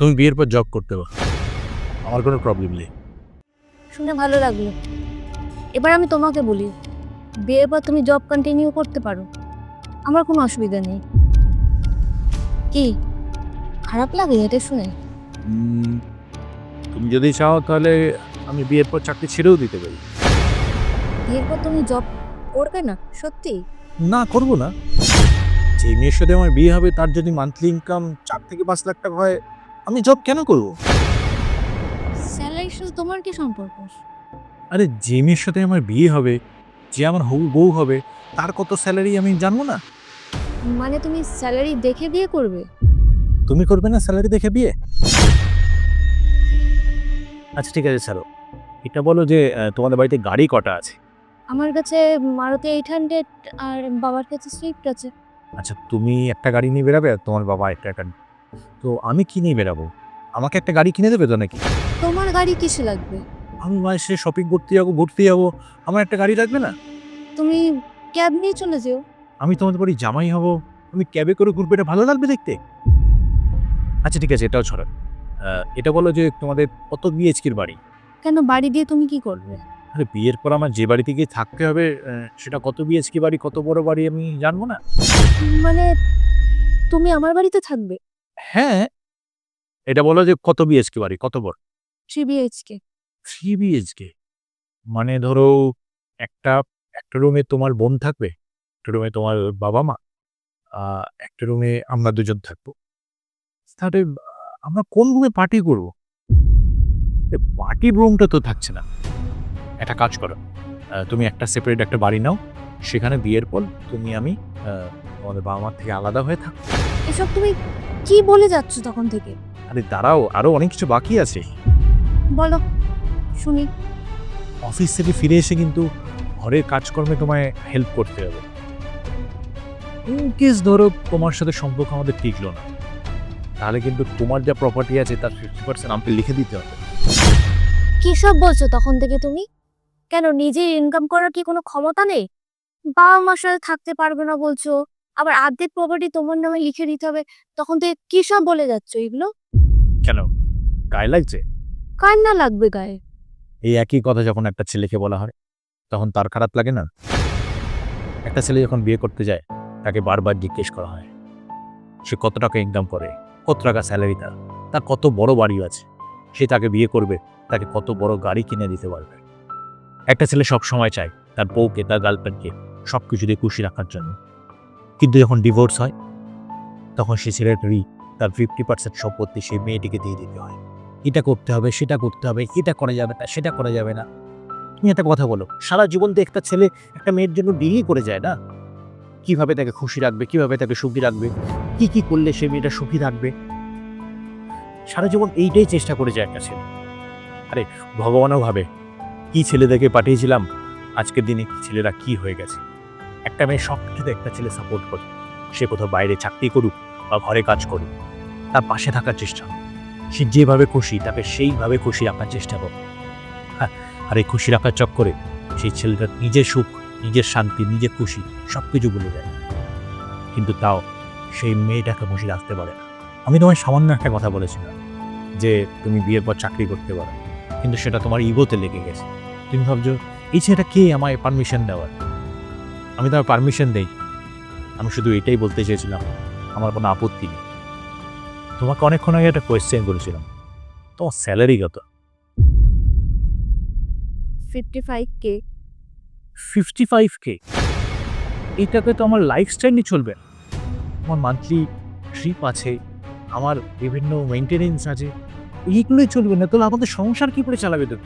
তুমি বিয়ের পর জব করতে পারো। আমার কোনো প্রবলেম নেই। শুনে ভালো লাগল। এবার আমি তোমাকে বলি বিয়ের পর তুমি জব কন্টিনিউ করতে পারো। আমার কোনো অসুবিধা নেই। কি? খারাপ লাগে এটা শুনে? তুমি যদি চাও তাহলে আমি বিয়ের পর চাকরি ছেড়েও দিতে পারি। বিয়ের পর তুমি জব করবে না? সত্যি? না করব না। যে মেয়ের সাথে আমার বিয়ে হবে তার যদি মান্থলি ইনকাম চার থেকে পাঁচ লাখ টাকা হয় আমি জব কেন করব? স্যালারির সাথে তোমার কি সম্পর্ক? আরে যে মেয়ের সাথে আমার বিয়ে হবে যে আমার হবু বউ হবে তার কত স্যালারি আমি জানব না? মানে তুমি স্যালারি দেখে বিয়ে করবে? তুমি করবে না স্যালারি দেখে বিয়ে? আচ্ছা ঠিক আছে ছাড়ো। এটা বলো যে আহ, তোমাদের বাড়িতে গাড়ি কটা আছে? আমার কাছে মারুতি এইট হান্ড্রেড আর বাবার কাছে সুইফট আছে। আচ্ছা তুমি একটা গাড়ি নিয়ে বেরাবে আর তোমার বাবা একটা একটা তো আমি কি নিয়ে বেরাবো আমাকে একটা গাড়ি কিনে দেবে তো নাকি? তোমার গাড়ি কিসে লাগবে? আমি মাসে শপিং করতে যাব ঘুরতে যাব। আমার একটা গাড়ি লাগবে না? তুমি ক্যাব নিয়ে চলে যেও। আমি তোমাদের বাড়ি জামাই হব। আমি ক্যাবে করে ঘুরবে এটা ভালো লাগবে দেখতে? আচ্ছা ঠিক আছে এটাও ছড়া এটা বলো যে তোমাদের কত বিএইচকির বাড়ি? কেন বাড়ি দিয়ে তুমি কি করবে? আরে বিয়ের পর আমার যে বাড়িতে গিয়ে থাকতে হবে সেটা কত বিএইচকি বাড়ি কত বড় বাড়ি আমি জানব না? মানে তুমি আমার বাড়িতে থাকবে? হ্যাঁ। এটা বলো যে কত বিএইচকি বাড়ি? কত বড়? থ্রি বিএইচকে থ্রি বিএইচকে মানে ধরো একটা একটা রুমে তোমার বোন থাকবে একটা রুমে তোমার বাবা মা একটা রুমে আমরা দুজন থাকব। তাহলে আমরা কোন রুমে পার্টি করব? পার্টি রুমটা তো থাকছে না। একটা কাজ করো তুমি একটা সেপারেট একটা বাড়ি নাও সেখানে বিয়ের পর তুমি আমি আমাদের বাবা মার থেকে আলাদা হয়ে থাকো এসব তুমি কি বলে যাচ্ছ তখন থেকে? আরে দাঁড়াও আরও অনেক কিছু বাকি আছে। বলো শুনি। অফিস থেকে ফিরে এসে কিন্তু ঘরের কাজকর্মে তোমায় হেল্প করতে হবে। ইন কেস ধরো তোমার সাথে সম্পর্ক আমাদের টিকলো না তাহলে কিন্তু তোমার যা প্রপার্টি আছে তার ফিফটি পার্সেন্ট আমাকে লিখে দিতে হবে। কি সব বলছো তখন থেকে তুমি? কেন নিজে ইনকাম করার কি কোনো ক্ষমতা নেই? বাবা মার সাথে থাকতে পারবে না বলছো। আবার আর্ধেক প্রপার্টি তোমার নামে লিখে দিতে হবে তখন থেকে কি সব বলে যাচ্ছ এগুলো? কেন? গায়ে লাগছে? কার না লাগবে গায়ে? এই একই কথা যখন একটা ছেলেকে বলা হয় তখন তার খারাপ লাগে না? একটা ছেলে যখন বিয়ে করতে যায় তাকে বারবার জিজ্ঞেস করা হয় সে কত টাকা ইনকাম করে কত টাকা স্যালারি তার তার কত বড় বাড়ি আছে সে তাকে বিয়ে করবে তাকে কত বড় গাড়ি কিনে দিতে পারবে। একটা ছেলে সব সময় চায় তার বউকে তার গার্লফ্রেন্ডকে সব দিয়ে খুশি রাখার জন্য। কিন্তু যখন ডিভোর্স হয়, তখন সে ছেলেটারই তার ফিফটি পার্সেন্ট সম্পত্তি সেই মেয়েটিকে দিয়ে দিতে হয়। এটা করতে হবে, সেটা করতে হবে, এটা করা যাবে না, সেটা করা যাবে না। তুমি একটা কথা বলো, সারা জীবন তো একটা ছেলে একটা মেয়ের জন্য ডিলই করে যায় না? কীভাবে তাকে খুশি রাখবে, কীভাবে তাকে সুখী রাখবে, কি কি করলে সে মেয়েটা সুখী থাকবে? সারা জীবন এইটাই চেষ্টা করে যায় একটা ছেলে। আরে, ভগবানও ভাবে, কি ছেলেদেরকে পাঠিয়েছিলাম, আজকের দিনে ছেলেরা কি হয়ে গেছে? একটা মেয়ে সব কিছুতে একটা ছেলে সাপোর্ট করে। সে কোথাও বাইরে চাকরি করুক বা ঘরে কাজ করুক, তার পাশে থাকার চেষ্টা। সে যেভাবে খুশি, তাকে সেইভাবে খুশি রাখার চেষ্টা করো। হ্যাঁ আর এই খুশি রাখার চক্করে সেই ছেলেটার নিজের সুখ, নিজের শান্তি, নিজের খুশি সব কিছু ভুলে যায়। কিন্তু তাও সেই মেয়েটাকে খুশি রাখতে পারে না। আমি তোমায় সামান্য একটা কথা বলেছিলাম যে তুমি বিয়ের পর চাকরি করতে পারো, কিন্তু সেটা তোমার ইগোতে লেগে গেছে। তুমি ভাবছ, এই ছেলেটা কে? আমায় পারমিশন দেওয়ার। আমি তোমার পারমিশন দেই। আমি শুধু এটাই বলতে চেয়েছিলাম আমার কোনো আপত্তি নেই। তোমাকে অনেকক্ষণ আগে একটা কোয়েশ্চেন করেছিলাম তোমার স্যালারি কত? Fifty five K fifty five K এইটাকে তো আমার লাইফস্টাইলই চলবে না। আমার মান্থলি ট্রিপ আছে আমার বিভিন্ন মেনটেনেন্স আছে এইগুলোই চলবে না তাহলে আমাদের সংসার কি করে চালাবে তো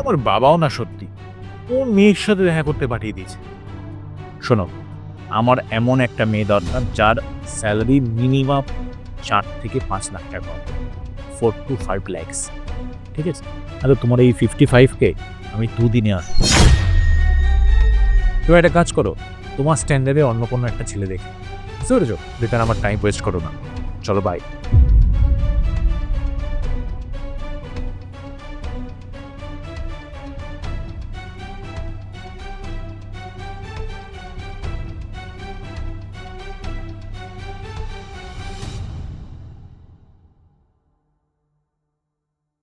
আমার বাবাও না সত্যি। ও মেয়ের সাথে দেখা করতে পাঠিয়ে দিয়েছে? শোনো, আমার এমন একটা মেয়ে দরকার যার স্যালারি মিনিমাম চার থেকে পাঁচ লাখ টাকা ফোর টু ফাইভ ল্যাক্স ঠিক আছে? তাহলে তোমার এই ফিফটি ফাইভকে আমি দুদিনে আস তুমি একটা কাজ করো, তোমার স্ট্যান্ডার্ডে অন্য কোনো একটা ছেলে দেখে। বুঝতে পেরেছ? বেকার আমার টাইম ওয়েস্ট করো না। চলো বাই